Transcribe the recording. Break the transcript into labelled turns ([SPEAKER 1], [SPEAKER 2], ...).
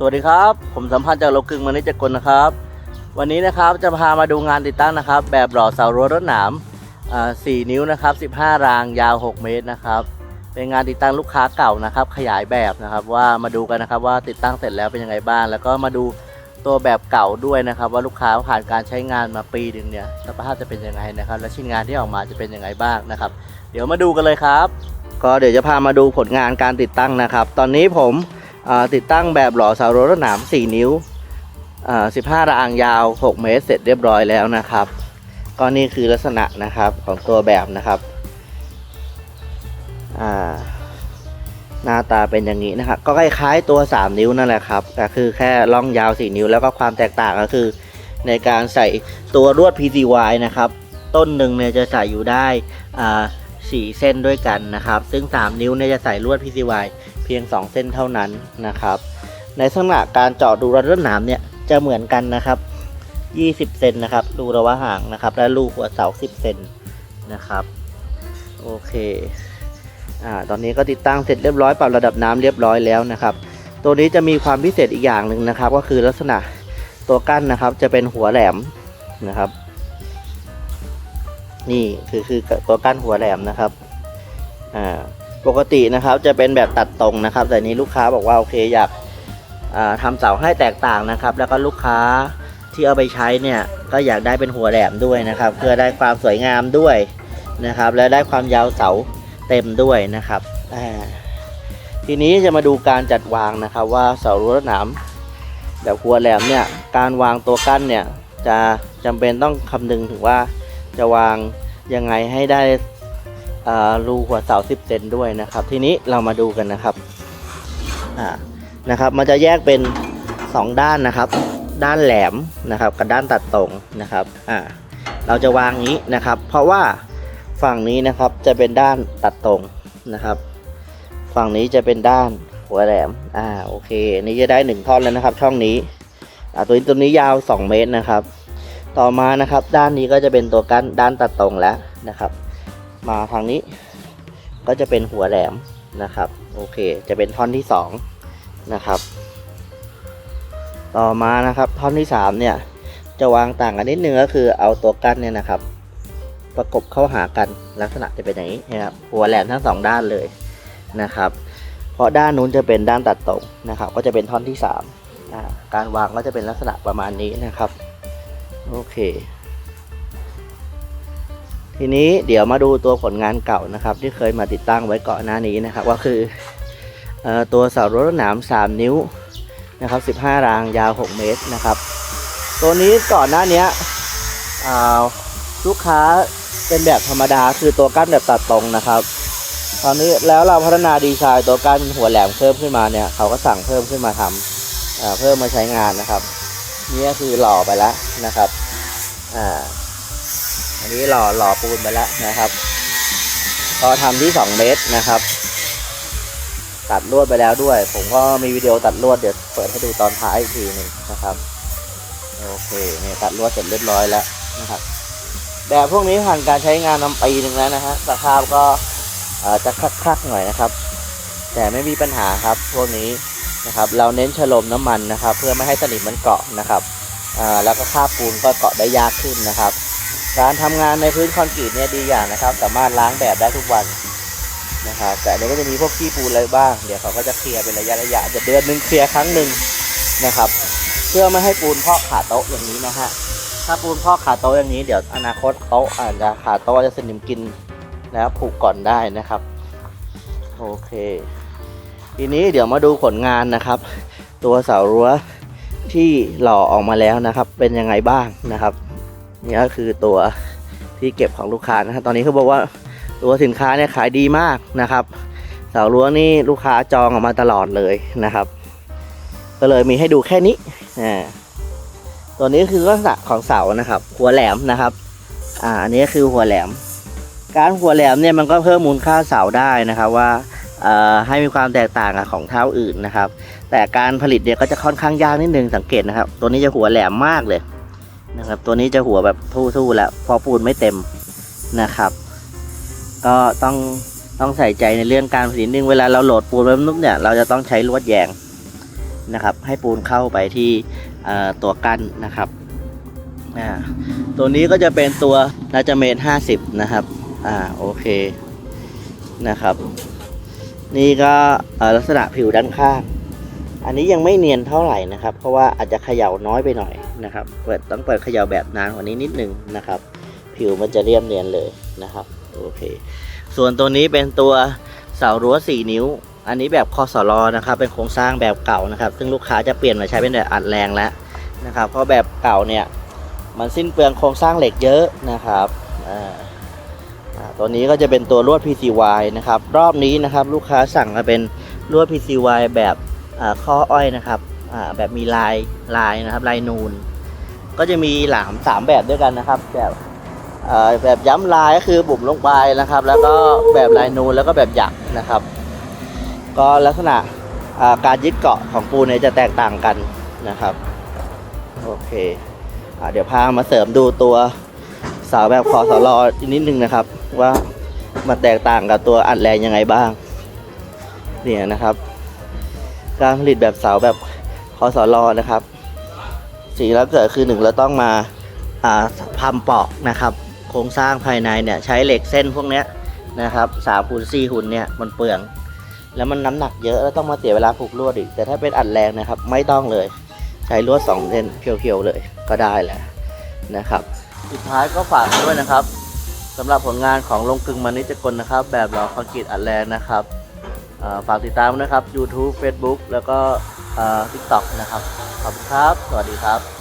[SPEAKER 1] สวัสดีครับ ผมสัมพันธ์จากโลกึ่งมณิจกลนะครับ วันนี้นะครับจะพามาดูงานติดตั้งนะครับ แบบหล่อเสารั้วรถหนามอ่า4นิ้วนะครับ 15 รางยาว 6 เมตรนะครับ เป็นงานติดตั้งลูกค้าเก่านะครับ ขยายแบบนะครับว่ามาดูกันนะครับว่าติดตั้งเสร็จแล้วเป็นยังไงบ้าง แล้วก็มาดูตัวแบบเก่าด้วยนะครับ ว่าลูกค้าผ่านการใช้งานมาปีหนึ่งเนี่ยสภาพจะเป็นยังไงนะครับ และชิ้นงานที่ออกมาจะเป็นยังไงบ้างนะครับ เดี๋ยวมาดูกันเลยครับ ก็เดี๋ยวจะพามาดูผลงานการติดตั้งนะครับ ตอนนี้ผม ติดตั้งแบบหล่อเสารั้วรถหนาม 4 นิ้ว 15รางยาว 6 เมตร เสร็จเรียบร้อยแล้วนะครับ ก็นี่คือลักษณะนะครับของตัวแบบนะครับหน้าตาเป็นอย่างนี้นะครับ ก็คล้ายๆตัว 3 นิ้วนั่นแหละครับแต่คือแค่ล่องยาว 4 นิ้ว แล้วก็ความแตกต่างก็คือ ในการใส่ตัวลวด PCY นะครับ ต้นหนึ่งเนี่ยจะใส่อยู่ได้อ่า สี่เส้นด้วยกันนะครับ ซึ่ง 3 นิ้วเนี่ยจะใส่ลวด PCY เพียง 2 เส้นเท่านั้นนะครับ ในลักษณะการเจาะดูรัดรวดหนามเนี่ยจะเหมือนกันนะครับ 20 เซนนะครับรูระวะห่างนะครับ และรูหัวเสา 10 เซนนะครับ โอเคอ่าตอนนี้ก็ติดตั้งเสร็จเรียบร้อยปรับระดับน้ำเรียบร้อยแล้วนะครับ ตัวนี้จะมีความพิเศษอีกอย่างหนึ่งนะครับ ก็คือลักษณะตัวกั้นนะครับ จะเป็นหัวแหลมนะครับ นี่คือคือตัวกั้นหัวแหลมนะครับอ่าปกตินะครับจะเป็นแบบตัดตรงนะครับ แต่นี้ลูกค้าบอกว่าโอเคอยากอ่าทำเสาให้แตกต่างนะครับ แล้วก็ลูกค้าที่เอาไปใช้เนี่ยก็อยากได้เป็นหัวแหลมด้วยนะครับ เพื่อได้ความสวยงามด้วยนะครับ และได้ความยาวเสาเต็มด้วยนะครับอ่าทีนี้จะมาดูการจัดวางนะครับ ว่าเสารั้วรวดหนามแบบหัวแหลมเนี่ยการวางตัวกั้นเนี่ยจะจำเป็นต้องคำนึงถึงว่า จะวางยังไงให้ได้รูหัวเสา 10 เซนด้วยนะครับ ทีนี้เรามาดูกันนะครับนะครับ มันจะแยกเป็น 2 ด้านนะครับ ด้านแหลมนะครับ กับด้านตัดตรงนะครับอ่าเราจะวางงี้นะครับ เพราะว่าฝั่งนี้นะครับจะเป็นด้านตัดตรงนะครับ ฝั่งนี้จะเป็นด้านหัวแหลมอ่าโอเคนี่จะได้หนึ่งท่อนแล้วนะครับ ช่องนี้อ่าตัวนี้ตัวนี้ยาว 2 เมตรนะครับ ต่อมานะครับ ด้านนี้ก็จะเป็นตัวกั้นด้านตัดตรงแล้วนะครับ มาทางนี้ก็จะเป็นหัวแหลมนะครับ โอเค จะเป็นท่อนที่สองนะครับ ต่อมานะครับท่อนที่สามเนี่ยจะวางต่างกันนิดนึงก็คือเอาตัวกั้นเนี่ยนะครับ ประกบเข้าหากันลักษณะจะเป็นอย่างนี้นะครับหัวแหลมทั้งสองด้านเลยนะครับ เพราะด้านนู้นจะเป็นด้านตัดตรงนะครับ ก็จะเป็นท่อนที่สามการวางก็จะเป็นลักษณะประมาณนี้นะครับ โอเค ทีนี้เดี๋ยวมาดูตัวผลงานเก่านะครับ ที่เคยมาติดตั้งไว้ก่อนหน้านี้นะครับ ก็คืออตัวเสารถหนาม 3 นิ้วนะครับ 15 รางยาว 6 เมตรนะครับ ตัวนี้ก่อนหน้านี้ลูกค้าเป็นแบบธรรมดาคือตัวกั้นแบบตัดตรงนะครับ ตอนนี้แล้วเราพัฒนาดีไซน์ตัวกั้นหัวแหลมเพิ่มขึ้นมาเนี่ยเขาก็สั่งเพิ่มขึ้นมาทำอ่าเพิ่มมาใช้งานนะครับ นี่ก็คือหล่อไปแล้วนะครับ อ่า อันนี้หล่อหล่อปูนไปแล้วนะครับก็ทำที่ 2 เมตรนะครับ ตัดลวดไปแล้วด้วย ผมก็มีวิดีโอตัดลวดเดี๋ยวเปิดให้ดูตอนท้ายอีกทีหนึ่งนะครับ โอเคเนี่ยตัดลวดเสร็จเรียบร้อยแล้วนะครับแบบพวกนี้ผ่านการใช้งานมาปีหนึ่งแล้วนะฮะสภาพก็เอ่อจะคลักๆหน่อยนะครับ แต่ไม่มีปัญหาครับพวกนี้ นะครับเราเน้นฉลมน้ำมันนะครับ เพื่อไม่ให้สนิมมันเกาะนะครับแล้วก็คราบปูนก็เกาะได้ยากขึ้นนะครับ การทำงานในพื้นคอนกรีตเนี่ยดีอย่างนะครับ สามารถล้างแบบได้ทุกวันนะครับแต่อันนี้ก็จะมีพวกขี้ปูนอะไรบ้าง เดี๋ยวเขาก็จะเคลียร์เป็นระยะระยะจะเดือนหนึ่งเคลียร์ครั้งหนึ่งนะครับ เพื่อไม่ให้ปูนพอกขาโต๊ะอย่างนี้นะฮะถ้าปูนพอกขาโต๊ะอย่างนี้เดี๋ยวอนาคตโต๊ะอาจจะขาโต๊ะจะสนิมกินแล้วผูกก่อนได้นะครับ โอเค ทีนี้เดี๋ยวมาดูผลงานนะครับ ตัวเสารั้วที่หล่อออกมาแล้วนะครับ เป็นยังไงบ้างนะครับนี่ก็คือตัวที่เก็บของลูกค้านะครับตอนนี้เขาบอกว่าตัวสินค้าเนี่ยขายดีมากนะครับ เสารั้วนี่ลูกค้าจองออกมาตลอดเลยนะครับ ก็เลยมีให้ดูแค่นี้อ่าตัวนี้คือลักษณะของเสานะครับ หัวแหลมนะครับ อ่าอันนี้คือหัวแหลม การหัวแหลมเนี่ยมันก็เพิ่มมูลค่าเสาได้นะครับว่า ให้มีความแตกต่างกับของเท้าอื่นนะครับ แต่การผลิตเนี่ยก็จะค่อนข้างยากนิดนึงสังเกตนะครับ ตัวนี้จะหัวแหลมมากเลยนะครับ ตัวนี้จะหัวแบบทู่ๆแล้วพอปูนไม่เต็มนะครับ ก็ต้องต้องใส่ใจในเรื่องการผลิตนึงเวลาเราโหลดปูนไว้นุ่มเนี่ยเราจะต้องใช้ลวดแยงนะครับ ให้ปูนเข้าไปที่ตัวกั้นนะครับตัวนี้ก็จะเป็นตัวนาจเมตร50นะครับ อ่าโอเคนะครับ นี่ก็ลักษณะผิวด้านข้าง อันนี้ยังไม่เนียนเท่าไหร่นะครับ เพราะว่าอาจจะเขย่าน้อยไปหน่อยนะครับ เปิดต้องเปิดเขย่าแบบนานกว่านี้นิดนึงนะครับ ผิวมันจะเรียบเนียนเลยนะครับ โอเค ส่วนตัวนี้เป็นตัวเสารั้ว 4 นิ้ว อันนี้แบบคอสลอนะครับ เป็นโครงสร้างแบบเก่านะครับ ซึ่งลูกค้าจะเปลี่ยนมาใช้เป็นแบบอัดแรงแล้วนะครับ เพราะแบบเก่าเนี่ย มันสิ้นเปลืองโครงสร้างเหล็กเยอะนะครับ อ่าอ่า ตัวนี้ก็จะเป็นตัวลวด PCY นะครับ รอบนี้นะครับลูกค้าสั่งมาเป็นลวด PCY แบบข้ออ้อยนะครับแบบมีลายลายนะครับลายนูน ก็จะมีหลามสามแบบด้วยกันนะครับ แบบแบบย้ำลายก็คือบุ๋มลงไปนะครับ แล้วก็แบบลายนูนแล้วก็แบบหยักนะครับ ก็ลักษณะการยึดเกาะของปูนเนี่ยจะแตกต่างกันนะครับ โอเคอเดี๋ยวพามาเสริมดูตัว สาแบบคอสลออีกนิดนึงนะครับ ว่ามันแตกต่างกับตัวอัดแรงยังไงบ้างเนี่ยนะครับ การผลิตแบบเสาแบบคอสลอนะครับสิ่งแล้วเกิดคือหนึ่งเราต้องมาอ่าทำปอกนะครับ โครงสร้างภายในเนี่ยใช้เหล็กเส้นพวกนี้นะครับสามคูณสี่หุ่นเนี่ยมันเปลือง แล้วมันน้ำหนักเยอะแล้วต้องมาเสียเวลาผูกลวดอีก แต่ถ้าเป็นอัดแรงนะครับ ไม่ต้องเลย ใช้ลวดสองเส้นเพียวๆเลยก็ได้แล้วนะครับ สุดท้ายก็ฝากด้วยนะครับสำหรับผลงานของลงกึงมานิจกลนะครับ แบบหล่อคอนกรีตอัดแรงนะครับฝากติดตามนะครับ YouTube Facebook แล้วก็ทิกตอกนะครับ ขอบคุณครับ สวัสดีครับ